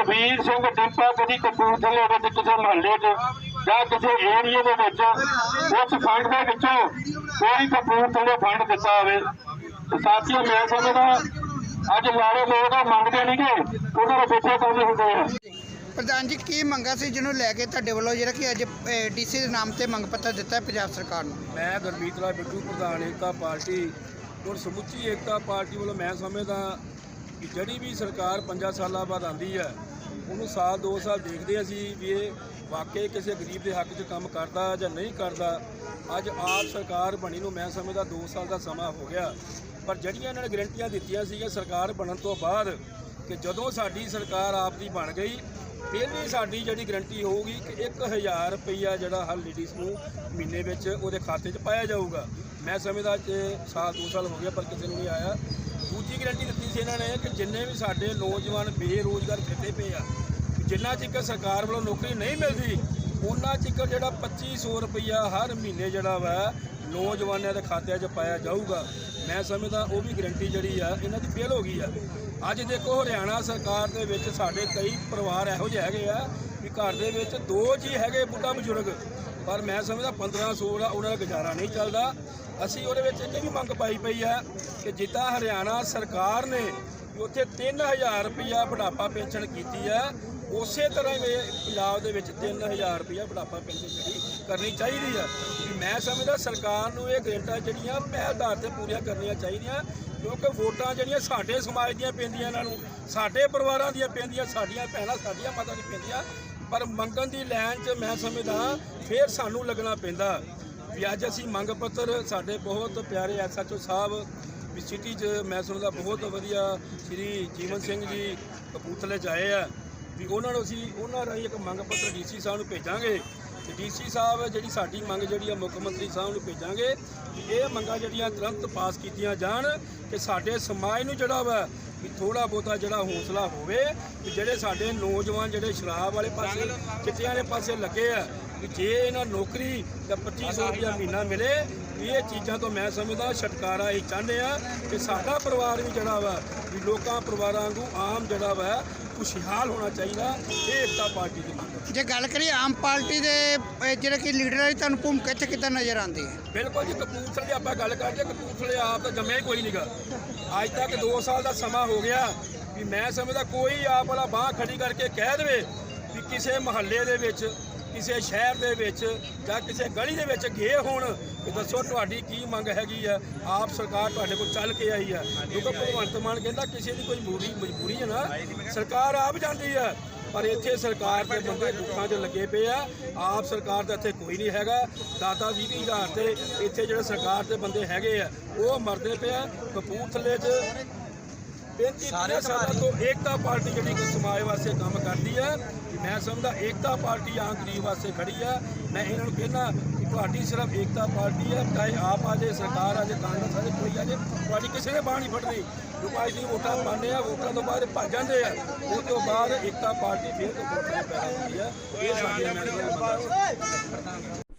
ਸਿੰਘ ਡਿੰਪਾ ਕਦੀ ਕਪੂਰਥਲੇ ਵਿੱਚ ਕਿਸੇ ਮਹੱਲੇ 'ਚ ਜਾਂ ਕਿਸੇ ਏਰੀਏ ਦੇ ਵਿੱਚ ਉਸ ਫੰਡ ਦੇ ਵਿੱਚੋਂ ਕੋਈ ਕਪੂਰਥਲੇ ਫੰਡ ਦਿੱਤਾ ਹੋਵੇ। ਤੇ ਸਾਥੀਓ ਮੈਂ ਸਮਝਦਾ ਅੱਜ ਲਾੜੇ ਲੋਕ ਆ ਮੰਗਦੇ ਨਹੀਂਗੇ ਉਹਨਾਂ ਦੇ ਪਿੱਛੇ ਪਾਉਂਦੇ ਹੁੰਦੇ ਆ। ਪ੍ਰਧਾਨ ਜੀ ਕੀ ਮੰਗਾ ਸੀ ਜਿਹਨੂੰ ਲੈ ਕੇ ਤੁਹਾਡੇ ਵੱਲੋਂ ਜਿਹੜਾ ਕਿ ਅੱਜ ਡੀਸੀ ਦੇ ਨਾਮ ਤੇ ਮੰਗ ਪੱਤਰ ਦਿੱਤਾ ਹੈ ਪੰਜਾਬ ਸਰਕਾਰ ਨੂੰ? ਮੈਂ ਗੁਰਮੀਤ ਰਾਏ ਬਿੱਟੂ ਪ੍ਰਧਾਨ ਏਕਤਾ ਪਾਰਟੀ ਔਰ ਸਮੁੱਚੀ ਏਕਤਾ ਪਾਰਟੀ ਵੱਲੋਂ ਮੈਂ ਸਮਝਦਾ ਕਿ ਜਿਹੜੀ ਵੀ ਸਰਕਾਰ ਪੰਜਾਂ ਸਾਲਾਂ ਬਾਅਦ ਆਂਦੀ ਹੈ ਉਹਨੂੰ ਸਾਲ, ਦੋ ਸਾਲ ਦੇਖਦੇ ਅਸੀਂ ਵੀ ਇਹ ਵਾਕਈ ਕਿਸੇ ਗਰੀਬ ਦੇ ਹੱਕ 'ਚ ਕੰਮ ਕਰਦਾ ਜਾਂ ਨਹੀਂ ਕਰਦਾ। ਅੱਜ ਆਪ ਸਰਕਾਰ ਬਣੀ ਨੂੰ ਮੈਂ ਸਮਝਦਾ 2 ਸਾਲ ਦਾ ਸਮਾਂ ਹੋ ਗਿਆ। ਪਰ ਜਿਹੜੀਆਂ ਇਹਨਾਂ ਨੇ ਗਰੰਟੀਆਂ ਦਿੱਤੀਆਂ ਸੀਗੀਆਂ ਸਰਕਾਰ ਬਣਨ ਤੋਂ ਬਾਅਦ ਕਿ ਜਦੋਂ ਸਾਡੀ ਸਰਕਾਰ ਆਪ ਦੀ ਬਣ ਗਈ ਪਹਿਲੀ ਸਾਡੀ ਜਿਹੜੀ ਗਰੰਟੀ ਹੋਊਗੀ ਕਿ 1000 ਰੁਪਈਆ ਜਿਹੜਾ ਹਰ ਲੇਡੀਜ਼ ਨੂੰ ਮਹੀਨੇ ਵਿੱਚ ਉਹਦੇ ਖਾਤੇ 'ਚ ਪਾਇਆ ਜਾਊਗਾ। ਮੈਂ ਸਮਝਦਾ ਕਿ ਸਾਲ, ਦੋ ਸਾਲ ਹੋ ਗਿਆ ਪਰ ਕਿਸੇ ਨੂੰ ਨਹੀਂ ਆਇਆ। ਦੂਜੀ ਗਰੰਟੀ ਦਿੱਤੀ ਸੀ ਇਹਨਾਂ ਨੇ ਕਿ ਜਿੰਨੇ ਵੀ ਸਾਡੇ ਨੌਜਵਾਨ ਬੇਰੋਜ਼ਗਾਰ ਫਿਰਦੇ ਪਏ ਆ ਜਿੰਨਾ ਚਿਰ ਸਰਕਾਰ ਵੱਲੋਂ ਨੌਕਰੀ ਨਹੀਂ ਮਿਲਦੀ, ਉਹਨਾਂ ਚਿਰ ਜਿਹੜਾ 2500 ਰੁਪਈਆ ਹਰ ਮਹੀਨੇ ਜਿਹੜਾ ਵਾ ਨੌਜਵਾਨਾਂ ਦੇ ਖਾਤਿਆਂ 'ਚ ਪਾਇਆ ਜਾਊਗਾ। ਮੈਂ ਸਮਝਦਾ ਉਹ ਵੀ ਗਰੰਟੀ ਜਿਹੜੀ ਆ, ਇਹਨਾਂ ਦੀ ਫੇਲ ਹੋ ਗਈ ਆ। ਅੱਜ ਦੇਖੋ ਹਰਿਆਣਾ ਸਰਕਾਰ ਦੇ ਵਿੱਚ ਸਾਡੇ ਕਈ ਪਰਿਵਾਰ ਇਹੋ ਜਿਹੇ ਹੈਗੇ ਆ ਵੀ ਘਰ ਦੇ ਵਿੱਚ ਦੋ ਜੀ ਹੈਗੇ ਬੁੱਢਾ ਬਜ਼ੁਰਗ, ਪਰ ਮੈਂ ਸਮਝਦਾ 1500 ਦਾ ਉਹਨਾਂ ਦਾ ਗੁਜ਼ਾਰਾ ਨਹੀਂ ਚੱਲਦਾ। ਅਸੀਂ ਉਹਦੇ ਵਿੱਚ ਇਹ ਵੀ ਮੰਗ ਪਾਈ ਪਈ ਆ ਕਿ ਜਿੱਦਾਂ ਹਰਿਆਣਾ ਸਰਕਾਰ ਨੇ ਵੀ ਉੱਥੇ 3000 ਰੁਪਇਆ ਬੁਢਾਪਾ ਪੈਨਸ਼ਨ ਕੀਤੀ ਆ। ਉਸੇ ਤਰ੍ਹਾਂ ਹੀ ਪੰਜਾਬ ਦੇ ਵਿੱਚ 3000 ਰੁਪਇਆ ਬੁਢਾਪਾ ਪੈਨਸ਼ਨ ਜਿਹੜੀ ਕਰਨੀ ਚਾਹੀਦੀ ਆ। ਵੀ ਮੈਂ ਸਮਝਦਾ ਸਰਕਾਰ ਨੂੰ ਇਹ ਗਰੰਟਾਂ ਜਿਹੜੀਆਂ ਪਹਿਲ ਆਧਾਰ ਤੇ ਪੂਰੀਆਂ ਕਰਨੀਆਂ ਚਾਹੀਦੀਆਂ, ਕਿਉਂਕਿ ਵੋਟਾਂ ਜਿਹੜੀਆਂ ਸਾਡੇ ਸਮਾਜ ਦੀਆਂ ਪੈਂਦੀਆਂ ਇਹਨਾਂ ਨੂੰ, ਸਾਡੇ ਪਰਿਵਾਰਾਂ ਦੀਆਂ ਪੈਂਦੀਆਂ, ਸਾਡੀਆਂ ਭੈਣਾਂ, ਸਾਡੀਆਂ ਮਾਤਾ ਦੀ ਪੈਂਦੀਆਂ, ਪਰ ਮੰਗਣ ਦੀ ਲਾਈਨ 'ਚ ਮੈਂ ਸਮਝਦਾ ਫੇਰ ਸਾਨੂੰ ਲੱਗਣਾ ਪੈਂਦਾ। ਵੀ ਅੱਜ ਅਸੀਂ ਮੰਗ ਪੱਤਰ, ਸਾਡੇ ਬਹੁਤ ਪਿਆਰੇ ਐਸਐਚਓ ਸਾਹਿਬ ਵੀ ਸਿਟੀ 'ਚ ਮੈਂ ਸੁਣਦਾ ਬਹੁਤ ਵਧੀਆ ਸ਼੍ਰੀ ਜੀਵਨ ਸਿੰਘ ਜੀ ਕਪੂਰਥਲੇ 'ਚ ਆਏ ਆ। ਵੀ ਉਹਨਾਂ ਨੂੰ ਅਸੀਂ, ਉਹਨਾਂ ਰਾਹੀਂ ਇੱਕ ਮੰਗ ਪੱਤਰ ਡੀਸੀ ਸਾਹਿਬ ਨੂੰ ਭੇਜਾਂਗੇ। ਤੇ ਡੀਸੀ ਸਾਹਿਬ ਜਿਹੜੀ ਸਾਡੀ ਮੰਗ ਜਿਹੜੀ ਆ, ਮੁੱਖ ਮੰਤਰੀ ਸਾਹਿਬ ਨੂੰ ਭੇਜਾਂਗੇ ਵੀ ਇਹ ਮੰਗਾਂ ਜਿਹੜੀਆਂ ਤੁਰੰਤ ਪਾਸ ਕੀਤੀਆਂ ਜਾਣ ਕਿ ਸਾਡੇ ਸਮਾਜ ਨੂੰ ਜਿਹੜਾ ਵਾ, ਵੀ ਥੋੜਾ ਬਹੁਤਾ ਜਿਹੜਾ ਹੌਸਲਾ ਹੋਵੇ, ਵੀ ਜਿਹੜੇ ਸਾਡੇ ਨੌਜਵਾਨ ਜਿਹੜੇ ਸ਼ਰਾਬ ਵਾਲੇ ਪਾਸੇ, ਚਿੱਟਿਆਂ ਵਾਲੇ ਪਾਸੇ ਲੱਗੇ ਆ, ਵੀ ਜੇ ਇਹਨਾਂ ਨੌਕਰੀ ਤਾਂ 2500 ਰੁਪਇਆ ਮਹੀਨਾ ਮਿਲੇ ਇਹ ਚੀਜ਼ਾਂ ਤੋਂ ਮੈਂ ਸਮਝਦਾ ਛਟਕਾਰਾ ਇਹ ਚਾਹੁੰਦੇ ਆ ਕਿ ਸਾਡਾ ਪਰਿਵਾਰ ਵੀ ਜਿਹੜਾ ਵਾ ਵੀ ਲੋਕਾਂ ਪਰਿਵਾਰਾਂ ਵਾਂਗੂ ਆਮ ਜਿਹੜਾ ਵਾ ਖੁਸ਼ਹਾਲ ਹੋਣਾ ਚਾਹੀਦਾ ਇਹ ਏਕਤਾ ਪਾਰਟੀ ਦੀ ਮੰਗ ਜੇ ਗੱਲ ਕਰੀਏ ਆਮ ਪਾਰਟੀ ਦੇ ਜਿਹੜੇ ਕਿ ਲੀਡਰ ਹੈ ਤੁਹਾਨੂੰ ਭੂਮਿਕਾ ਇੱਥੇ ਕਿੱਦਾਂ ਨਜ਼ਰ ਆਉਂਦੀ ਹੈ? ਬਿਲਕੁਲ ਜੀ ਕਪੂਰਥਲੇ ਦੀ ਆਪਾਂ ਗੱਲ ਕਰਦੇ ਹਾਂ, ਕਪੂਰਥਲੇ ਆਪ ਤਾਂ ਜੰਮਿਆ ਹੀ ਕੋਈ ਨਹੀਂਗਾ ਅੱਜ ਤੱਕ 2 ਸਾਲ ਦਾ ਸਮਾਂ ਹੋ ਗਿਆ ਵੀ ਮੈਂ ਸਮਝਦਾ ਕੋਈ ਆਪ ਵਾਲਾ ਬਾਹ ਖੜੀ ਕਰਕੇ ਕਹਿ ਦੇਵੇ ਵੀ ਕਿਸੇ ਮਹੱਲੇ ਦੇ ਵਿੱਚ ਕਿਸੇ ਸ਼ਹਿਰ ਦੇ ਵਿੱਚ ਜਾਂ ਕਿਸੇ ਗਲੀ ਦੇ ਵਿੱਚ ਗਏ ਹੋਣ ਕਿ ਦੱਸੋ ਤੁਹਾਡੀ ਕੀ ਮੰਗ ਹੈਗੀ ਆ? ਆਪ ਸਰਕਾਰ ਤੁਹਾਡੇ ਕੋਲ ਚੱਲ ਕੇ ਆਈ ਆ। ਕਿਉਂਕਿ ਭਗਵੰਤ ਮਾਨ ਕਹਿੰਦਾ ਕਿਸੇ ਦੀ ਕੋਈ ਮਜਬੂਰੀ ਮਜਬੂਰੀ ਹੈ ਨਾ, ਸਰਕਾਰ ਆਪ ਜਾਂਦੀ ਆ। ਪਰ ਇੱਥੇ ਸਰਕਾਰ ਦੇ ਬੰਦੇ ਦੁੱਖਾਂ 'ਚ ਲੱਗੇ ਪਏ ਆ। ਆਪ ਸਰਕਾਰ ਦਾ ਇੱਥੇ ਕੋਈ ਨਹੀਂ ਹੈਗਾ। ਦਾਦਾ ਜੀ ਵੀਹ ਹਜ਼ਾਰ ਤੇ ਇੱਥੇ ਜਿਹੜੇ ਸਰਕਾਰ ਦੇ ਬੰਦੇ ਹੈਗੇ ਆ, ਉਹ ਮਰਦੇ ਪਏ ਆ। ਕਪੂਰਥਲੇ 'ਚ 35 ਸਾਲਾਂ ਤੋਂ ਏਕਤਾ ਪਾਰਟੀ ਜਿਹੜੀ ਕਿ ਸਮਾਜ ਵਾਸਤੇ ਕੰਮ ਕਰਦੀ ਵੀ ਮੈਂ ਸਮਝਦਾ ਏਕਤਾ ਪਾਰਟੀ ਆਮ ਗਰੀਬ ਵਾਸਤੇ ਖੜੀ ਆ ਮੈਂ ਇਹਨਾਂ ਨੂੰ ਕਹਿੰਦਾ ਕਿ ਤੁਹਾਡੀ ਸਿਰਫ ਏਕਤਾ ਪਾਰਟੀ ਆ ਚਾਹੇ ਆਪ ਆ ਜੇ ਸਰਕਾਰ ਆ ਜੇ ਕਾਂਗਰਸ ਆ ਜੇ ਕੋਈ ਆ ਜੇ ਤੁਹਾਡੀ ਕਿਸੇ ਨੇ ਨਹੀਂ ਫੜਨੀ। ਰੁਪਾਈ ਦੀ ਵੋਟਾਂ ਪਾਉਂਦੇ ਆ ਵੋਟਾਂ ਤੋਂ ਬਾਅਦ ਭੱਜ ਜਾਂਦੇ ਆ। ਉਹ ਤੋਂ ਬਾਅਦ ਏਕਤਾ ਪਾਰਟੀ ਫਿਰ ਤੋਂ ਵੋਟਾਂ ਹੁੰਦੀ ਆ ਇਹ ਸਾਡੀ ਮੈਂ ਮੰਗ